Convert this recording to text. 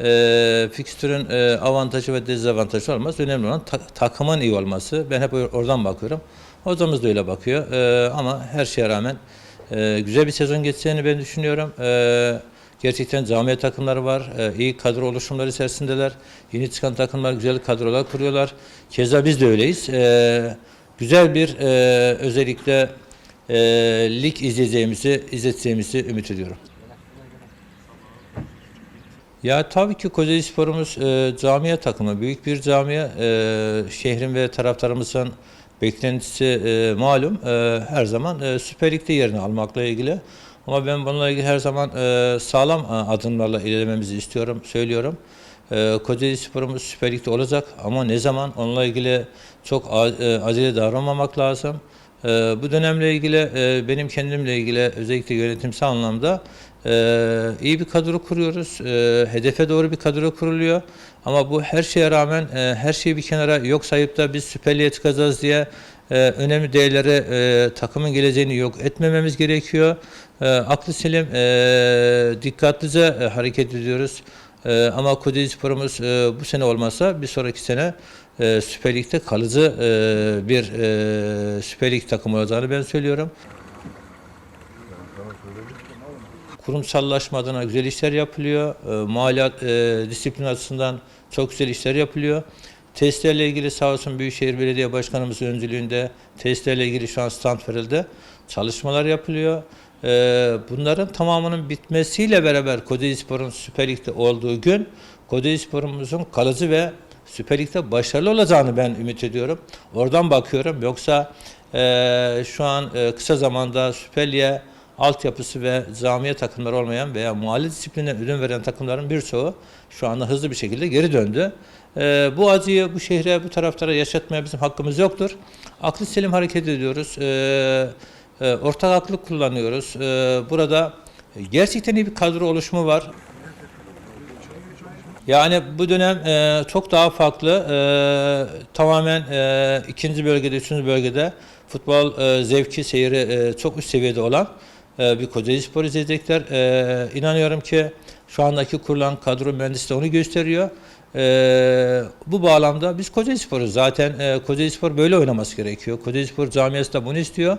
e, fikstürün e, avantajı ve dezavantajı olmaz. Önemli olan ta takımın iyi olması. Ben hep oradan bakıyorum. Hocamız da öyle bakıyor. E, ama her şeye rağmen e, güzel bir sezon geçeceğini ben düşünüyorum. E, gerçekten camiye takımları var. E, iyi kadro oluşumları içerisindeler. Yeni çıkan takımlar güzel kadrolar kuruyorlar. Keza biz de öyleyiz. E, güzel bir e, özellikle e, lig izleyeceğimizi, izleteceğimizi ümit ediyorum. Ya tabii ki Kocaeli Spor'umuz e, camia takımı, büyük bir camia. E, şehrin ve taraftarımızın beklentisi e, malum. E, her zaman e, Süper Lig'de yerini almakla ilgili. Ama ben bununla ilgili her zaman e, sağlam e, adımlarla ilerlememizi istiyorum, söylüyorum. E, Kocaeli Spor'umuz Süper Lig'de olacak ama ne zaman onunla ilgili çok e, acele davranmamak lazım. E, bu dönemle ilgili e, benim kendimle ilgili özellikle yönetimsel anlamda e, iyi bir kadro kuruyoruz. E, hedefe doğru bir kadro kuruluyor. Ama bu her şeye rağmen e, her şeyi bir kenara yok sayıp da biz Süper Lig'e çıkacağız diye e, önemli değerleri e, takımın geleceğini yok etmememiz gerekiyor. E, aklı selim e, dikkatlice e, hareket ediyoruz. E, ama Kocaeli Spor'umuz e, bu sene olmasa bir sonraki sene e, Süper Lig'de kalıcı e, bir e, Süper Lig takımı olacağını ben söylüyorum. Kurumsallaşma adına güzel işler yapılıyor. E, maliyat e, disiplin açısından çok güzel işler yapılıyor. Testlerle ilgili sağ olsun Büyükşehir Belediye Başkanımızın öncülüğünde testlerle ilgili şu an stand verildi. Çalışmalar yapılıyor. E, bunların tamamının bitmesiyle beraber Kocaeli Spor'un Süper Lig'de olduğu gün Kocaeli kalıcı ve Süper Lig'de başarılı olacağını ben ümit ediyorum. Oradan bakıyorum. Yoksa e, şu an e, kısa zamanda Süper Lig'e altyapısı ve camiye takımları olmayan veya mahalle disipline ürün veren takımların birçoğu şu anda hızlı bir şekilde geri döndü. Ee, bu acıyı bu şehre, bu taraftara yaşatmaya bizim hakkımız yoktur. Aklı selim hareket ediyoruz. Ee, e, ortak aklı kullanıyoruz. Ee, burada gerçekten iyi bir kadro oluşumu var. Yani bu dönem e, çok daha farklı. E, tamamen e, ikinci bölgede, üçüncü bölgede futbol e, zevki, seyri çok üst seviyede olan bir Kocaeli Spor izleyecekler. E, inanıyorum ki şu andaki kurulan kadro mühendisi de onu gösteriyor. Bu bağlamda biz Kocaeli Spor'uz. Zaten e, Kocaeli Spor böyle oynaması gerekiyor. Kocaeli Spor camiası da bunu istiyor.